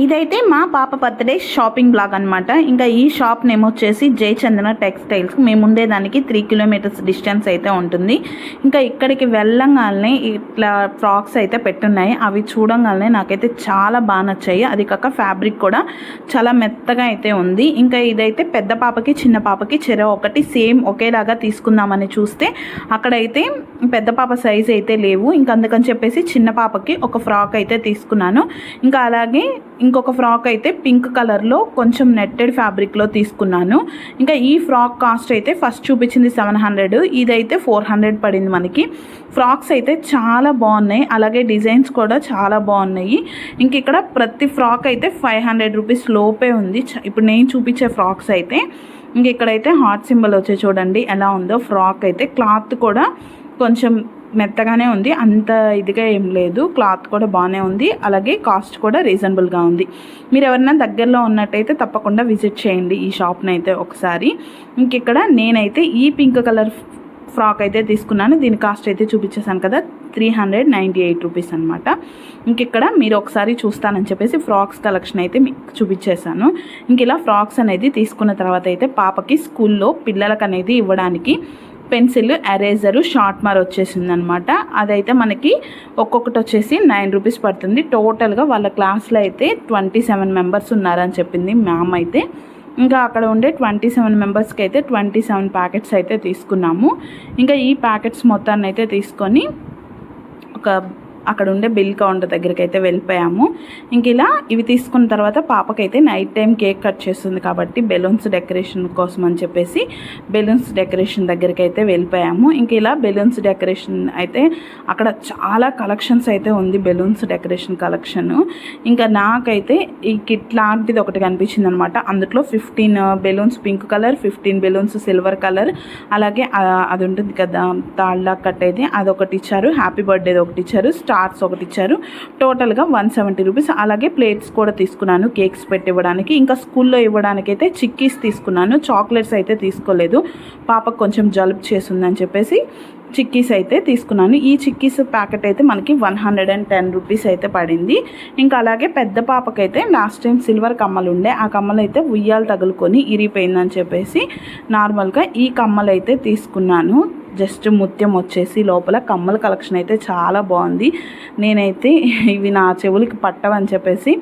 ఇదైతే మా పాప బర్త్డే షాపింగ్ బ్లాగ్ అనమాట ఇంకా ఈ షాప్ నేమ్ వచ్చేసి జయచందన టెక్స్టైల్స్. మేము ఉండేదానికి త్రీ కిలోమీటర్స్ డిస్టెన్స్ అయితే ఉంటుంది. ఇంకా ఇక్కడికి వెళ్ళంగానే ఇట్లా ఫ్రాక్స్ అయితే పెట్టున్నాయి. అవి చూడంగానే నాకైతే చాలా బాగా నచ్చాయి. అది కాక ఫ్యాబ్రిక్ కూడా చాలా మెత్తగా అయితే ఉంది. ఇంకా ఇదైతే పెద్ద పాపకి చిన్న పాపకి చెర ఒకటి సేమ్ ఒకేలాగా తీసుకుందామని చూస్తే అక్కడైతే పెద్ద పాప సైజ్ అయితే లేవు. ఇంకా అందుకని చెప్పేసి చిన్న పాపకి ఒక ఫ్రాక్ అయితే తీసుకున్నాను. ఇంకా అలాగే ఇంకొక ఫ్రాక్ అయితే పింక్ కలర్లో కొంచెం నెట్టెడ్ ఫ్యాబ్రిక్లో తీసుకున్నాను. ఇంకా ఈ ఫ్రాక్ కాస్ట్ అయితే ఫస్ట్ చూపించింది సెవెన్ హండ్రెడ్ ఇదైతే ఫోర్ హండ్రెడ్ పడింది మనకి. ఫ్రాక్స్ అయితే చాలా బాగున్నాయి అలాగే డిజైన్స్ కూడా చాలా బాగున్నాయి. ఇంక ఇక్కడ ప్రతి ఫ్రాక్ అయితే ఫైవ్ హండ్రెడ్ రూపీస్ లోపే ఉంది. చ- ఇప్పుడు నేను చూపించే ఫ్రాక్స్ అయితే ఇంక ఇక్కడైతే హార్ట్ సింబల్ వచ్చే చూడండి ఎలా ఉందో. ఫ్రాక్ అయితే క్లాత్ కూడా కొంచెం మెత్తగానే ఉంది. అంత ఇదిగా ఏం లేదు. క్లాత్ కూడా బాగానే ఉంది. అలాగే కాస్ట్ కూడా రీజనబుల్గా ఉంది. మీరు ఎవరైనా దగ్గరలో ఉన్నట్టయితే తప్పకుండా విజిట్ చేయండి ఈ షాప్ని అయితే ఒకసారి. ఇంకెక్కడ నేనైతే ఈ పింక్ కలర్ ఫ్రాక్ అయితే తీసుకున్నాను. దీని కాస్ట్ అయితే చూపించేశాను కదా three hundred ninety eight rupees అనమాట ఇంకెక్కడ మీరు ఒకసారి చూస్తానని చెప్పేసి ఫ్రాక్స్ కలెక్షన్ అయితే మీకు చూపించేశాను ఇంక ఇలా ఫ్రాక్స్ అనేది తీసుకున్న తర్వాత అయితే పాపకి స్కూల్లో పిల్లలకు అనేది ఇవ్వడానికి పెన్సిల్ ఎరేజరు షార్ట్మార్ వచ్చేసింది అనమాట అదైతే మనకి ఒక్కొక్కటి వచ్చేసి నైన్ రూపీస్ పడుతుంది. టోటల్గా వాళ్ళ క్లాస్లో అయితే ట్వంటీ సెవెన్ మెంబర్స్ ఉన్నారని చెప్పింది మ్యామ్ అయితే. ఇంకా అక్కడ ఉండే ట్వంటీ సెవెన్ మెంబర్స్కి అయితే ట్వంటీ సెవెన్ ప్యాకెట్స్ అయితే తీసుకున్నాము. ఇంకా ఈ ప్యాకెట్స్ మొత్తాన్ని అయితే తీసుకొని ఒక అక్కడ ఉండే బిల్ కౌంటర్ దగ్గరికి అయితే వెళ్ళిపోయాము. ఇంక ఇలా ఇవి తీసుకున్న తర్వాత పాపకైతే నైట్ టైం కేక్ కట్ చేస్తుంది కాబట్టి బెలూన్స్ డెకరేషన్ కోసం అని చెప్పేసి బెలూన్స్ డెకరేషన్ దగ్గరికి అయితే వెళ్ళిపోయాము. ఇంక ఇలా బెలూన్స్ డెకరేషన్ అయితే అక్కడ చాలా కలెక్షన్స్ అయితే ఉంది బెలూన్స్ డెకరేషన్ కలెక్షన్. ఇంకా నాకైతే ఈ కిట్ లాంటిది ఒకటి కనిపించింది అనమాట అందులో fifteen balloons pink colour fifteen balloons silver colour అలాగే అది ఉంటుంది కదా తాళ్ళ కట్టేది అదొకటి ఇచ్చారు హ్యాపీ బర్త్డేది ఒకటి ఇచ్చారు. స్టార్స్ ఒకటి ఇచ్చారు. టోటల్గా వన్ సెవెంటీ రూపీస్ అలాగే ప్లేట్స్ కూడా తీసుకున్నాను కేక్స్ పెట్టి ఇవ్వడానికి ఇంకా స్కూల్లో ఇవ్వడానికి అయితే చిక్కీస్ తీసుకున్నాను. చాక్లెట్స్ అయితే తీసుకోలేదు. పాపకు కొంచెం జలుబు చేసిందని చెప్పేసి చిక్కీస్ అయితే తీసుకున్నాను. ఈ చిక్కీస్ ప్యాకెట్ అయితే మనకి one hundred and ten rupees అయితే పడింది. ఇంకా అలాగే పెద్ద పాపకైతే లాస్ట్ టైం సిల్వర్ కమ్మలు ఉండే ఆ కమ్మలు అయితే ఉయ్యాలు తగులుకొని ఇరిగిపోయిందని చెప్పేసి నార్మల్గా ఈ కమ్మలు అయితే తీసుకున్నాను. జస్ట్ ముత్యం వచ్చేసి లోపల. కమ్మల కలెక్షన్ అయితే చాలా బాగుంది. నేనైతే ఇవి నా చెవులకి పట్టవని చెప్పేసి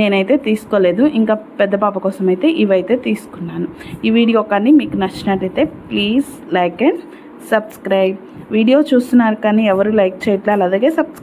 నేనైతే తీసుకోలేదు. ఇంకా పెద్ద పాప కోసం అయితే ఇవైతే తీసుకున్నాను. ఈ వీడియో కానీ మీకు నచ్చినట్టయితే please like and subscribe. Video చూస్తున్నారు కానీ ఎవరు లైక్ చేయట్లేదు. అలాగే సబ్స్క్రైబ్